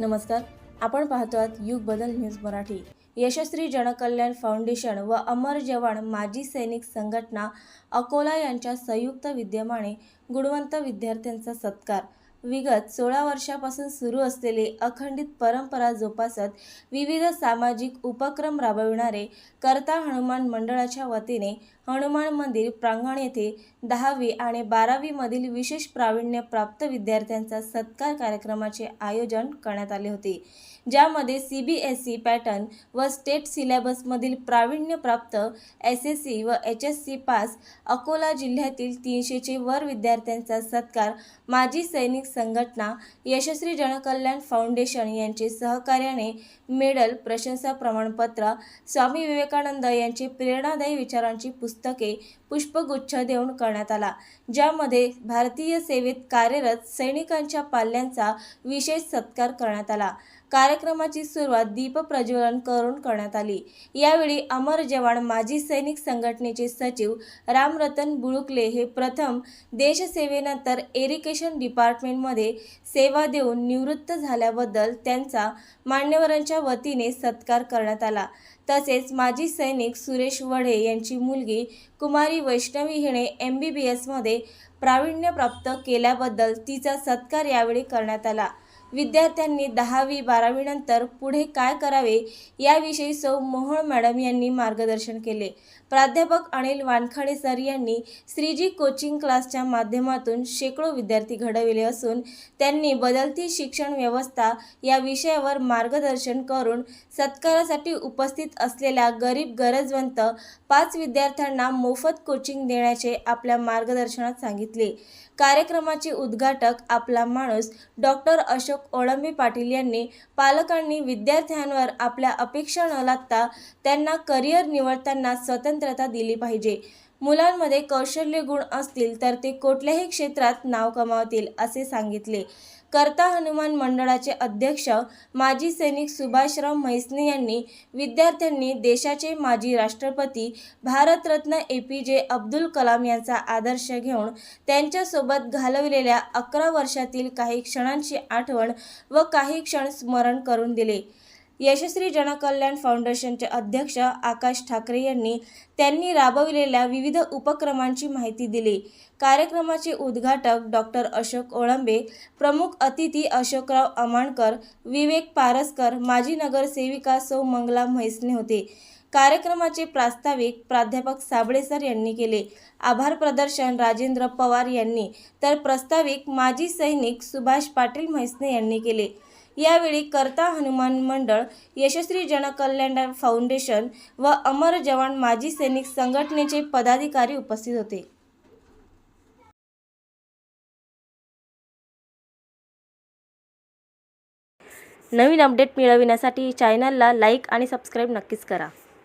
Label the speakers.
Speaker 1: नमस्कार. आपण पाहतोआत युग बदल न्यूज मराठी. यशस्वी जनकल्याण फाउंडेशन व अमर जवान माजी सैनिक संघटना अकोला यांच्या संयुक्त विद्यमाने गुणवंत विद्यार्थ्यांचा सत्कार. विगत सोळा वर्षापासून सुरू असलेली अखंडित परंपरा जोपासत विविध सामाजिक उपक्रम राबविणारे कर्ता हनुमान मंडळाच्या वतीने हनुमान मंदिर प्रांगण येथे दहावी आणि बारावीमधील विशेष प्रावीण्य प्राप्त विद्यार्थ्यांचा सत्कार कार्यक्रमाचे आयोजन करण्यात आले होते. ज्यामध्ये C B S E pattern व स्टेट सिलेबसमधील प्रावीण्यप्राप्त एस एस सी व H S C pass Akola जिल्ह्यातील तीनशेचे वर विद्यार्थ्यांचा सत्कार माजी सैनिक संघटना यशस्वी जनकल्याण फाउंडेशन यांचे सहकार्याने मेडल प्रशंसा प्रमाणपत्र स्वामी विवेकानंद यांचे प्रेरणादायी विचारांची पुस्तक पुस्तके पुष्पगुच्छ देऊन करण्यात आला ज्यामध्ये भारतीय सेवेत कार्यरत सैनिकांच्या पाल्यांचा विशेष सत्कार करण्यात आला. कार्यक्रमाची सुरुवात दीप प्रज्वलन करून करण्यात आली. यावेळी अमर जवान माजी सैनिक संघटनेचे सचिव रामरतन बुळुकले हे प्रथम देशसेवेनंतर एरिकेशन डिपार्टमेंटमध्ये सेवा देऊन निवृत्त झाल्याबद्दल त्यांचा मान्यवरांच्या वतीने सत्कार करण्यात आला. तसेच माजी सैनिक सुरेश वढे यांची मुलगी कुमारी वैष्णवी हिने एम बी बी एसमध्ये प्रावीण्य प्राप्त केल्याबद्दल तिचा सत्कार यावेळी करण्यात आला. विद्यार्थ्यांनी दहावी बारावीनंतर पुढे काय करावे याविषयी सौ मोहोळ मॅडम यांनी मार्गदर्शन केले. प्राध्यापक अनिल वानखडे सर यांनी श्रीजी कोचिंग क्लासच्या माध्यमातून शेकडो विद्यार्थी घडविले असून त्यांनी बदलती शिक्षण व्यवस्था या विषयावर मार्गदर्शन करून सत्कारासाठी उपस्थित असलेल्या गरीब गरजवंत पाच विद्यार्थ्यांना मोफत कोचिंग देण्याचे आपल्या मार्गदर्शनात सांगितले. कार्यक्रमाचे उद्घाटक आपला माणूस डॉक्टर अशोक ओळंबे पाटील यांनी पालकांनी विद्यार्थ्यांवर आपल्या अपेक्षा न लागता त्यांना करिअर निवडताना स्वतंत्र स्वतंत्रता दिली पाहिजे. मुलांमध्ये कौशल्य गुण असतील तर ते कुठल्याही क्षेत्रात नाव कमावतील असे सांगितले. कर्ता हनुमान मंडळाचे अध्यक्ष माजी सैनिक सुभाषराव म्हैसने यांनी विद्यार्थ्यांनी देशाचे माजी राष्ट्रपती भारतरत्न ए पी जे अब्दुल कलाम यांचा आदर्श घेऊन त्यांच्यासोबत घालवलेल्या अकरा वर्षातील काही क्षणांची आठवण व काही क्षण स्मरण करून दिले. यशस्वी जनकल्याण फाउंडेशनचे अध्यक्ष आकाश ठाकरे यांनी त्यांनी राबविलेल्या विविध उपक्रमांची माहिती दिली. कार्यक्रमाचे उद्घाटक डॉक्टर अशोक ओळंबे प्रमुख अतिथी अशोकराव अमाणकर विवेक पारसकर माजी नगरसेविका सौ मंगला म्हैसने होते. कार्यक्रमाचे प्रास्ताविक प्राध्यापक साबळे सर यांनी केले. आभार प्रदर्शन राजेंद्र पवार यांनी तर प्रस्ताविक माजी सैनिक सुभाष पाटील म्हैसने यांनी केले. यावेळी कर्ता हनुमान मंडळ यशस्वी जनकल्याण फाउंडेशन व अमर जवान माजी सैनिक संघटनेचे पदाधिकारी उपस्थित होते. नवीन अपडेट मिळविण्यासाठी चॅनलला लाईक आणि सबस्क्राईब नक्कीच करा.